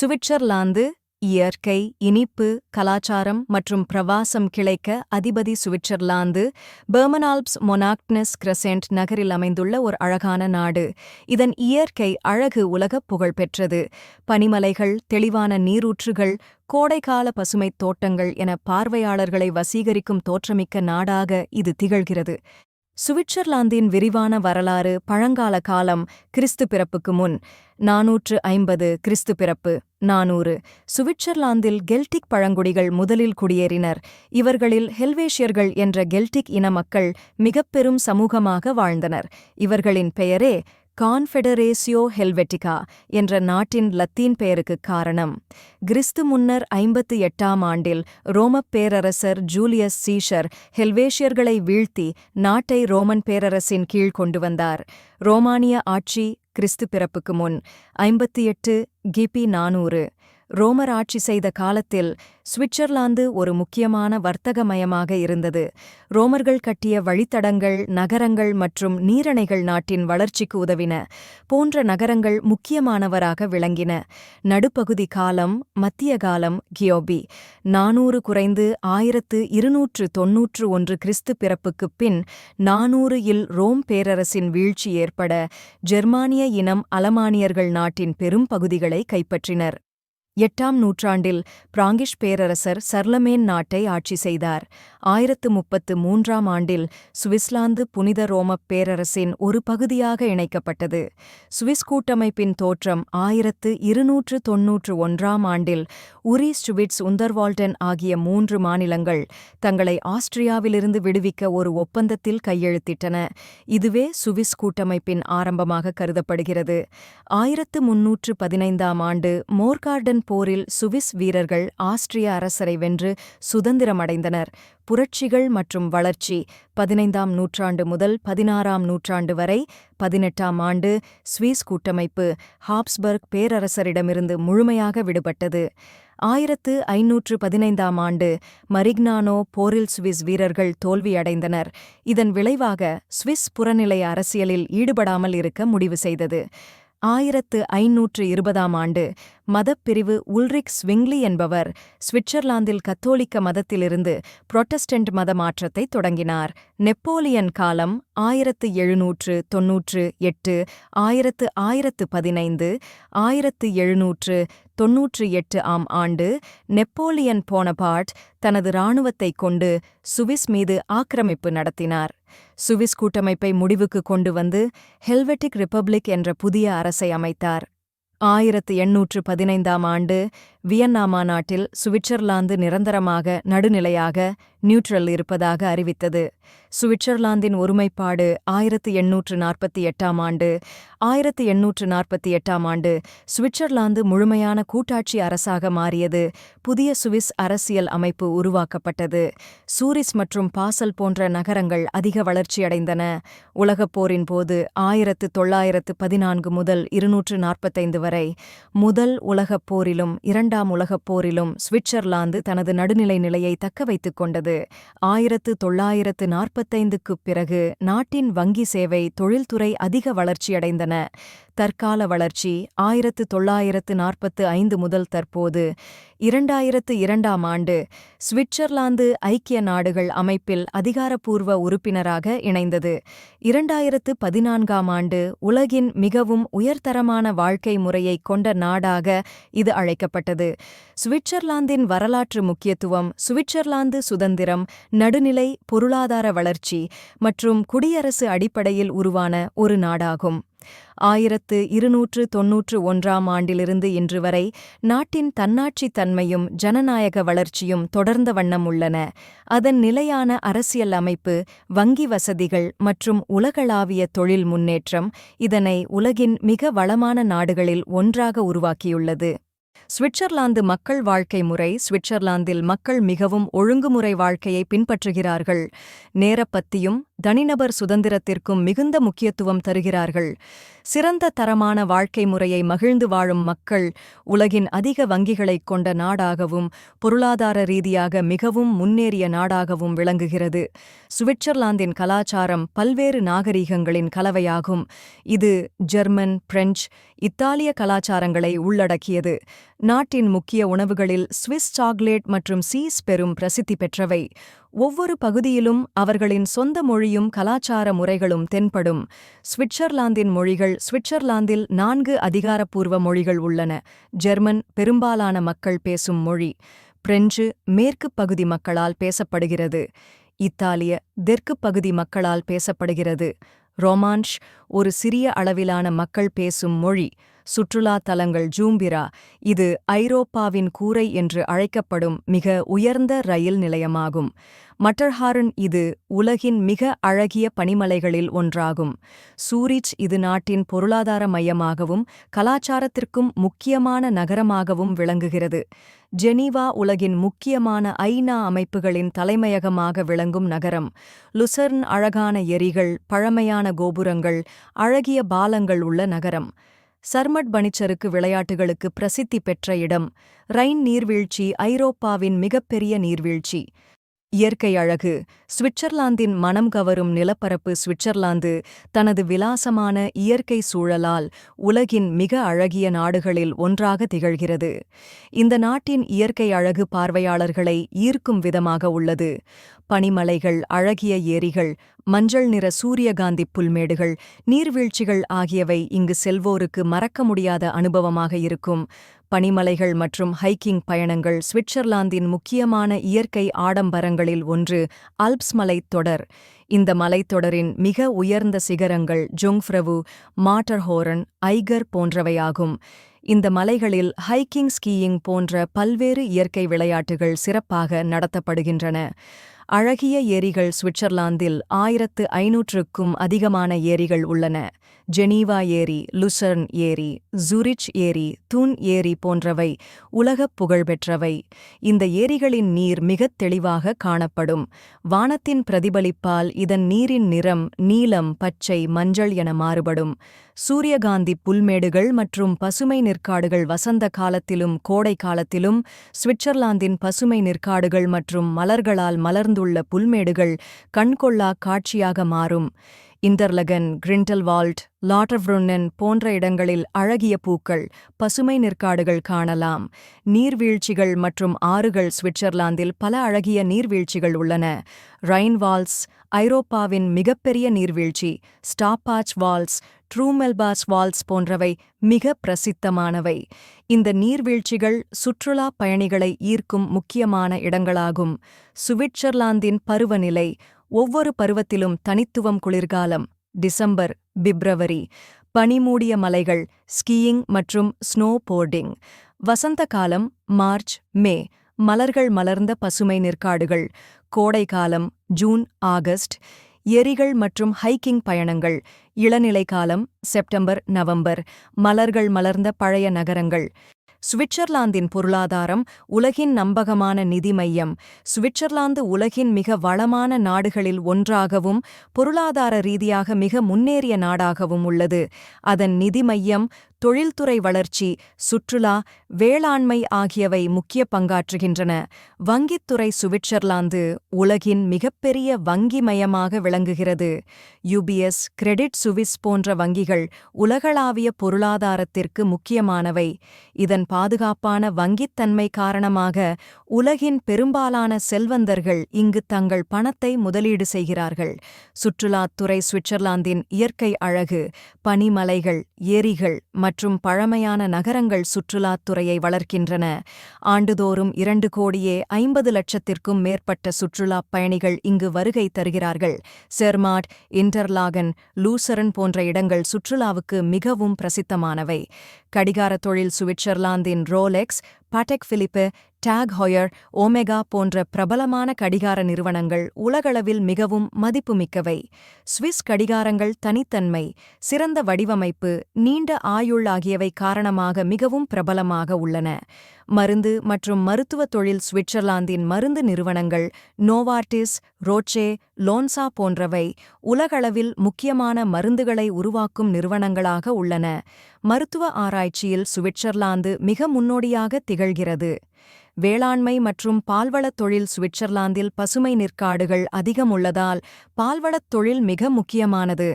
Switzerland இயற்கை இனிப்பு கலாச்சாரம் மற்றும் பிரவாசம் கிளைக்க அதிபதி சுவிட்சர்லாந்து பெர்மனால்ப்ஸ் மொனாக்னஸ் கிரசென்ட் நகரில் அமைந்துள்ள ஒரு அழகான நாடு. இதன் இயற்கை அழகு உலகப் புகழ்பெற்றது பனிமலைகள் தெளிவான நீரூற்றுகள் கோடைக்கால பசுமைத் தோட்டங்கள் என பார்வையாளர்களை வசீகரிக்கும் தோற்றமிக்க நாடாக இது திகழ்கிறது. சுவிட்சர்லாந்தின் விரிவான வரலாறு பழங்கால காலம் கிறிஸ்து பிறப்புக்கு முன். நாநூற்று ஐம்பது கிறிஸ்து பிறப்பு. நானூறு. சுவிட்சர்லாந்தில் கெல்டிக் பழங்குடிகள் முதலில் குடியேறினர். இவர்களில் ஹெல்வேஷியர்கள் என்ற கெல்டிக் இன மக்கள் மிகப்பெரும் சமூகமாக வாழ்ந்தனர். இவர்களின் பெயரே கான்ஃபெடரேசியோ ஹெல்வெட்டிகா என்ற நாட்டின் லத்தீன் பெயருக்குக் காரணம். கிறிஸ்து முன்னர் ஐம்பத்து எட்டாம் ஆண்டில் ரோமப் பேரரசர் ஜூலியஸ் சீஷர் ஹெல்வேஷியர்களை வீழ்த்தி நாட்டை ரோமன் பேரரசின் கீழ் கொண்டு வந்தார். ரோமானிய ஆட்சி கிறிஸ்து பிறப்புக்கு முன். ஐம்பத்தி எட்டு கிபி நானூறு. ரோமர் ஆட்சி செய்த காலத்தில் சுவிட்சர்லாந்து ஒரு முக்கியமான வர்த்தகமயமாக இருந்தது. ரோமர்கள் கட்டிய வழித்தடங்கள் நகரங்கள் மற்றும் நீரணைகள் நாட்டின் வளர்ச்சிக்கு உதவின. போன்ற நகரங்கள் முக்கியமானவராக விளங்கின. நடுப்பகுதி காலம் மத்திய காலம் கியோபி. நானூறு குறைந்து ஆயிரத்து இருநூற்று தொன்னூற்று ஒன்று கிறிஸ்து பிறப்புக்குப் பின் நானூறு இல் ரோம் பேரரசின் வீழ்ச்சி ஏற்பட ஜெர்மானிய இனம் அலமானியர்கள் நாட்டின் பெரும் பகுதிகளை கைப்பற்றினர். எட்டாம் நூற்றாண்டில் பிராங்கிஷ் பேரரசர் சர்லமேன் நாட்டை ஆட்சி செய்தார். ஆயிரத்து முப்பத்து மூன்றாம் ஆண்டில் சுவிஸ்லாந்து புனித ரோமப் பேரரசின் ஒரு பகுதியாக இணைக்கப்பட்டது. சுவிஸ் கூட்டமைப்பின் தோற்றம் ஆயிரத்து இருநூற்று தொன்னூற்று ஒன்றாம் ஆண்டில் உரி ஸ்டுவிட்ஸ் உந்தர்வால்டன் ஆகிய மூன்று மாநிலங்கள் தங்களை ஆஸ்திரியாவிலிருந்து விடுவிக்க ஒரு ஒப்பந்தத்தில் கையெழுத்திட்டன. இதுவே சுவிஸ் கூட்டமைப்பின் ஆரம்பமாக கருதப்படுகிறது. ஆயிரத்து முன்னூற்று பதினைந்தாம் ஆண்டு மோர்கார்டன் போரில் சுவிஸ் வீரர்கள் ஆஸ்திரிய அரசரை வென்று சுதந்திரமடைந்தனர். புரட்சிகள் மற்றும் வளர்ச்சி. பதினைந்தாம் நூற்றாண்டு முதல் பதினாறாம் நூற்றாண்டு வரை பதினெட்டாம் ஆண்டு சுவிஸ் கூட்டமைப்பு ஹாப்ஸ்பர்க் பேரரசரிடமிருந்து முழுமையாக விடுபட்டது. ஆயிரத்து ஐநூற்று பதினைந்தாம் ஆண்டு மரிக்னானோ போரில் சுவிஸ் வீரர்கள் தோல்வியடைந்தனர். இதன் விளைவாக சுவிஸ் புறநிலை அரசியலில் ஈடுபடாமல் இருக்க முடிவு செய்தது. ஆயிரத்து ஐநூற்று இருபதாம் ஆண்டு மதப்பிரிவு உல்ரிக் ஸ்விங்லி என்பவர் சுவிட்சர்லாந்தில் கத்தோலிக்க மதத்திலிருந்து புரொட்டஸ்டன்ட் மத மாற்றத்தை தொடங்கினார். நெப்போலியன் காலம் ஆயிரத்து எழுநூற்று தொன்னூற்று எட்டு ஆயிரத்து ஆயிரத்து பதினைந்து ஆயிரத்து எழுநூற்று தொன்னூற்று எட்டு ஆம் ஆண்டு நெப்போலியன் போனபார்ட் தனது இராணுவத்தைக் கொண்டு சுவிஸ் மீது ஆக்கிரமிப்பு நடத்தினார். சுவிஸ் கூட்டமைப்பை முடிவுக்கு கொண்டு வந்து ஹெல்வெட்டிக் ரிப்பப்ளிக் என்ற புதிய அரசை அமைத்தார். ஆயிரத்து எண்ணூற்று பதினைந்தாம் ஆண்டு வியன்னா மாநாட்டில் சுவிட்சர்லாந்து நிரந்தரமாக நடுநிலையாக நியூட்ரல் இருப்பதாக அறிவித்தது. சுவிட்சர்லாந்தின் ஒருமைப்பாடு ஆயிரத்து எண்ணூற்று நாற்பத்தி எட்டாம் ஆண்டு ஆயிரத்து எண்ணூற்று நாற்பத்தி எட்டாம் ஆண்டு சுவிட்சர்லாந்து முழுமையான கூட்டாட்சி அரசாக மாறியது. புதிய சுவிஸ் அரசியல் அமைப்பு உருவாக்கப்பட்டது. சூரிஸ் மற்றும் பாசல் போன்ற நகரங்கள் அதிக வளர்ச்சியடைந்தன. உலகப் போரின் போது ஆயிரத்து தொள்ளாயிரத்து பதினான்கு முதல் இருநூற்று நாற்பத்தைந்து வரை முதல் உலகப் போரிலும் இரண்டு இரண்டாம் உலகப் போரிலும் சுவிட்சர்லாந்து தனது நடுநிலை நிலையை தக்க வைத்துக் கொண்டது. ஆயிரத்து தொள்ளாயிரத்து நாற்பத்தைந்துக்குப் பிறகு நாட்டின் வங்கி சேவை தொழில்துறை அதிக வளர்ச்சியடைந்தன. தற்கால வளர்ச்சி ஆயிரத்து தொள்ளாயிரத்து நாற்பத்து ஐந்து முதல் தற்போது இரண்டாயிரத்து இரண்டாம் ஆண்டு சுவிட்சர்லாந்து ஐக்கிய நாடுகள் அமைப்பில் அதிகாரப்பூர்வ உறுப்பினராக இணைந்தது. இரண்டாயிரத்து பதினான்காம் ஆண்டு உலகின் மிகவும் உயர்தரமான வாழ்க்கை முறையைக் கொண்ட நாடாக இது அழைக்கப்பட்டது. சுவிட்சர்லாந்தின் வரலாற்று முக்கியத்துவம் சுவிட்சர்லாந்து சுதந்திரம் நடுநிலை பொருளாதார வளர்ச்சி மற்றும் குடியரசு அடிப்படையில் உருவான ஒரு நாடாகும். ஆயிரத்து இருநூற்று தொன்னூற்று ஒன்றாம் ஆண்டிலிருந்து இன்று வரை நாட்டின் தன்னாட்சித் தன்மையும் ஜனநாயக வளர்ச்சியும் தொடர்ந்த வண்ணம் உள்ளன. அதன் நிலையான அரசியல் அமைப்பு வங்கி வசதிகள் மற்றும் உலகளாவிய தொழில் முன்னேற்றம் இதனை உலகின் மிக வளமான நாடுகளில் ஒன்றாக உருவாக்கியுள்ளது. சுவிட்சர்லாந்து மக்கள் வாழ்க்கை முறை சுவிட்சர்லாந்தில் மக்கள் மிகவும் ஒழுங்குமுறை வாழ்க்கையை பின்பற்றுகிறார்கள். நேரப்பத்தியும் தனிநபர் சுதந்திரத்திற்கும் மிகுந்த முக்கியத்துவம் தருகிறார்கள். சிறந்த தரமான வாழ்க்கை முறையை மகிழ்ந்து வாழும் மக்கள் உலகின் அதிக வங்கிகளைக் கொண்ட நாடாகவும் பொருளாதார ரீதியாக மிகவும் முன்னேறிய நாடாகவும் விளங்குகிறது. சுவிட்சர்லாந்தின் கலாச்சாரம் பல்வேறு நாகரீகங்களின் கலவையாகும். இது ஜெர்மன் பிரெஞ்சு இத்தாலிய கலாச்சாரங்களை உள்ளடக்கியது. நாட்டின் முக்கிய உணவுகளில் சுவிஸ் சாக்லேட் மற்றும் சீஸ் பெரும் பிரசித்தி பெற்றவை. ஒவ்வொரு பகுதியிலும் அவர்களின் சொந்த மொழியும் கலாச்சார முறைகளும் தென்படும். சுவிட்சர்லாந்தின் மொழிகள் சுவிட்சர்லாந்தில் நான்கு அதிகாரப்பூர்வ மொழிகள் உள்ளன. ஜெர்மன் பெரும்பாலான மக்கள் பேசும் மொழி. பிரெஞ்சு மேற்குப் பகுதி மக்களால் பேசப்படுகிறது. இத்தாலிய தெற்குப் பகுதி மக்களால் பேசப்படுகிறது. ரொமான்ஷ் ஒரு சிறிய அளவிலான மக்கள் பேசும் மொழி. சுற்றுலா தலங்கள் ஜூம்பிரா. இது ஐரோப்பாவின் கூரை என்று அழைக்கப்படும் மிக உயர்ந்த ரயில் நிலையமாகும். மட்டர்ஹாரன் இது உலகின் மிக அழகிய பனிமலைகளில் ஒன்றாகும். சூரிச் இது நாட்டின் பொருளாதார மையமாகவும் கலாச்சாரத்திற்கும் முக்கியமான நகரமாகவும் விளங்குகிறது. ஜெனீவா உலகின் முக்கியமான ஐநா அமைப்புகளின் தலைமையகமாக விளங்கும் நகரம். லுசர்ன் அழகான எரிகள் பழமையான கோபுரங்கள் அழகிய பாலங்கள் உள்ள நகரம். சர்மட் பனிச்சறுக்கு விளையாட்டுகளுக்கு பிரசித்தி பெற்ற இடம். ரைன் நீர்வீழ்ச்சி ஐரோப்பாவின் மிகப்பெரிய நீர்வீழ்ச்சி. இயற்கை அழகு. சுவிட்சர்லாந்தின் மனம் கவரும் நிலப்பரப்பு சுவிட்சர்லாந்து தனது விலாசமான இயற்கை சூழலால் உலகின் மிக அழகிய நாடுகளில் ஒன்றாக திகழ்கிறது. இந்த நாட்டின் இயற்கை அழகு பார்வையாளர்களை ஈர்க்கும் விதமாக உள்ளது. பனிமலைகள் அழகிய ஏரிகள் மஞ்சள் நிற சூரியகாந்தி புல்மேடுகள் நீர்வீழ்ச்சிகள் ஆகியவை இங்கு செல்வோருக்கு மறக்க முடியாத அனுபவமாக இருக்கும். பனிமலைகள் மற்றும் ஹைக்கிங் பயணங்கள் சுவிட்சர்லாந்தின் முக்கியமான இயற்கை ஆடம்பரங்களில் ஒன்று அல்ப்ஸ் மலைத்தொடர். இந்த மலைத்தொடரின் மிக உயர்ந்த சிகரங்கள் ஜொங்ஃப்ரவு மாட்டர்ஹோரன் ஐகர் போன்றவையாகும். இந்த மலைகளில் ஹைக்கிங் ஸ்கீயிங் போன்ற பல்வேறு இயற்கை விளையாட்டுகள் சிறப்பாக நடத்தப்படுகின்றன. அழகிய ஏரிகள் சுவிட்சர்லாந்தில் ஆயிரத்து ஐநூற்றுக்கும் அதிகமான ஏரிகள் உள்ளன. ஜெனீவா ஏரி லுசர்ன் ஏரி ஜூரிச் ஏரி தூன் ஏரி போன்றவை உலகப் புகழ்பெற்றவை. இந்த ஏரிகளின் நீர் மிகத் தெளிவாக காணப்படும். வானத்தின் பிரதிபலிப்பால் இதன் நீரின் நிறம் நீலம் பச்சை மஞ்சள் என மாறுபடும். சூரியகாந்தி புல்மேடுகள் மற்றும் பசுமை நிற்காடுகள் வசந்த காலத்திலும் கோடை காலத்திலும் சுவிட்சர்லாந்தின் பசுமை நிற்காடுகள் மற்றும் மலர்களால் மலர்ந்துள்ள புல்மேடுகள் கண்கொள்ளா காட்சியாக மாறும். இன்டர்லகன் கிரிண்டல்வால்ட் லாட்டர்வ்ருன்னன் போன்ற இடங்களில் அழகிய பூக்கள் பசுமை நிற்காடுகள் காணலாம். நீர்வீழ்ச்சிகள் மற்றும் ஆறுகள் சுவிட்சர்லாந்தில் பல அழகிய நீர்வீழ்ச்சிகள் உள்ளன. ரைன் வால்ஸ் ஐரோப்பாவின் மிகப்பெரிய நீர்வீழ்ச்சி ஸ்டாப்பாச் வால்ஸ் ட்ரூமெல்பாஸ் வால்ஸ் போன்றவை மிக பிரசித்தமானவை. இந்த நீர்வீழ்ச்சிகள் சுற்றுலா பயணிகளை ஈர்க்கும் முக்கியமான இடங்களாகும். சுவிட்சர்லாந்தின் பருவநிலை ஒவ்வொரு பருவத்திலும் தனித்துவம் குளிர்காலம் டிசம்பர் பிப்ரவரி. பனிமூடிய மலைகள் ஸ்கீயிங் மற்றும் ஸ்னோ போர்டிங் வசந்த காலம் மார்ச் மே. மலர்கள் மலர்ந்த பசுமை நிற்காடுகள் கோடைக்காலம் ஜூன் ஆகஸ்ட் எரிகள் மற்றும் ஹைக்கிங் பயணங்கள் இளநிலை காலம் செப்டம்பர் நவம்பர் மலர்கள் மலர்ந்த பழைய நகரங்கள். சுவிட்சர்லாந்தின் பொருளாதாரம் உலகின் நம்பகமான நிதி மையம். சுவிட்சர்லாந்து உலகின் மிக வளமான நாடுகளில் ஒன்றாகவும் பொருளாதார ரீதியாக மிக முன்னேறிய நாடாகவும் உள்ளது. அதன் நிதி மையம் தொழில்துறை வளர்ச்சி சுற்றுலா வேளாண்மை ஆகியவை முக்கிய பங்காற்றுகின்றன. வங்கித்துறை சுவிட்சர்லாந்து உலகின் மிகப்பெரிய வங்கி மயமாக விளங்குகிறது. யுபிஎஸ் கிரெடிட் சுவிஸ் போன்ற வங்கிகள் உலகளாவிய பொருளாதாரத்திற்கு முக்கியமானவை. இதன் பாதுகாப்பான வங்கித்தன்மை காரணமாக உலகின் பெரும்பாலான செல்வந்தர்கள் இங்கு தங்கள் பணத்தை முதலீடு செய்கிறார்கள். சுற்றுலாத்துறை சுவிட்சர்லாந்தின் இயற்கை அழகு பனிமலைகள் ஏரிகள் மற்றும் பழமையான நகரங்கள் சுற்றுலாத்துறையை வளர்க்கின்றன. ஆண்டுதோறும் இரண்டு கோடியே ஐம்பது லட்சத்திற்கும் மேற்பட்ட சுற்றுலாப் பயணிகள் இங்கு வருகை தருகிறார்கள். செர்மாட் இன்டர்லாகன் லூசரன் போன்ற இடங்கள் சுற்றுலாவுக்கு மிகவும் பிரசித்தமானவை. கடிகார தொழில் சுவிட்சர்லாந்தின் Rolex Patek Philippe Tag Heuer Omega போன்ற பிரபலமான கடிகார நிறுவனங்கள் உலகளவில் மிகவும் மதிப்புமிக்கவை. சுவிஸ் கடிகாரங்கள் தனித்தன்மை சிறந்த வடிவமைப்பு நீண்ட ஆயுள் ஆகியவை காரணமாக மிகவும் பிரபலமாக உள்ளன. மருந்து மற்றும் மருத்துவ தொழில் சுவிட்சர்லாந்தின் மருந்து நிறுவனங்கள் நோவார்டிஸ் ரோச்சே லோன்சா போன்றவை உலகளவில் முக்கியமான மருந்துகளை உருவாக்கும் நிறுவனங்களாக உள்ளன. மருத்துவ ஆராய்ச்சியில் சுவிட்சர்லாந்து மிக முன்னோடியாக திகழ்கிறது. வேளாண்மை மற்றும் பால்வளத் தொழில் சுவிட்சர்லாந்தில் பசுமை நிற்காடுகள் அதிகம் உள்ளதால் பால்வளத் தொழில் மிக முக்கியமானது.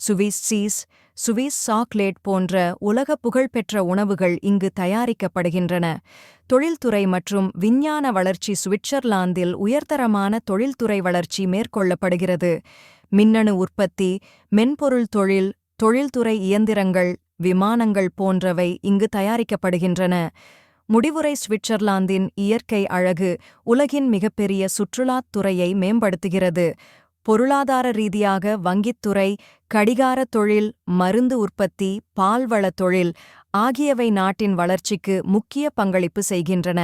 சுவிஸ் சீஸ் சுவிஸ் சாக்லேட் போன்ற உலக புகழ்பெற்ற உணவுகள் இங்கு தயாரிக்கப்படுகின்றன. தொழில்துறை மற்றும் விஞ்ஞான வளர்ச்சி சுவிட்சர்லாந்தில் உயர்தரமான தொழில்துறை வளர்ச்சி மேற்கொள்ளப்படுகிறது. மின்னணு உற்பத்தி மென்பொருள் தொழில் தொழில்துறை இயந்திரங்கள் விமானங்கள் போன்றவை இங்கு தயாரிக்கப்படுகின்றன. முடிவுரை சுவிட்சர்லாந்தின் இயற்கை அழகு உலகின் மிகப்பெரிய சுற்றுலாத் துறையை மேம்படுத்துகிறது. பொருளாதார ரீதியாக வங்கித்துறை கடிகாரத் தொழில் மருந்து உற்பத்தி பால்வளத் தொழில் ஆகியவை நாட்டின் வளர்ச்சிக்கு முக்கிய பங்களிப்பு செய்கின்றன.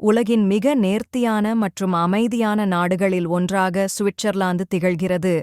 உலகின் மிக நேர்த்தியான மற்றும் அமைதியான நாடுகளில் ஒன்றாக சுவிட்சர்லாந்து திகழ்கிறது.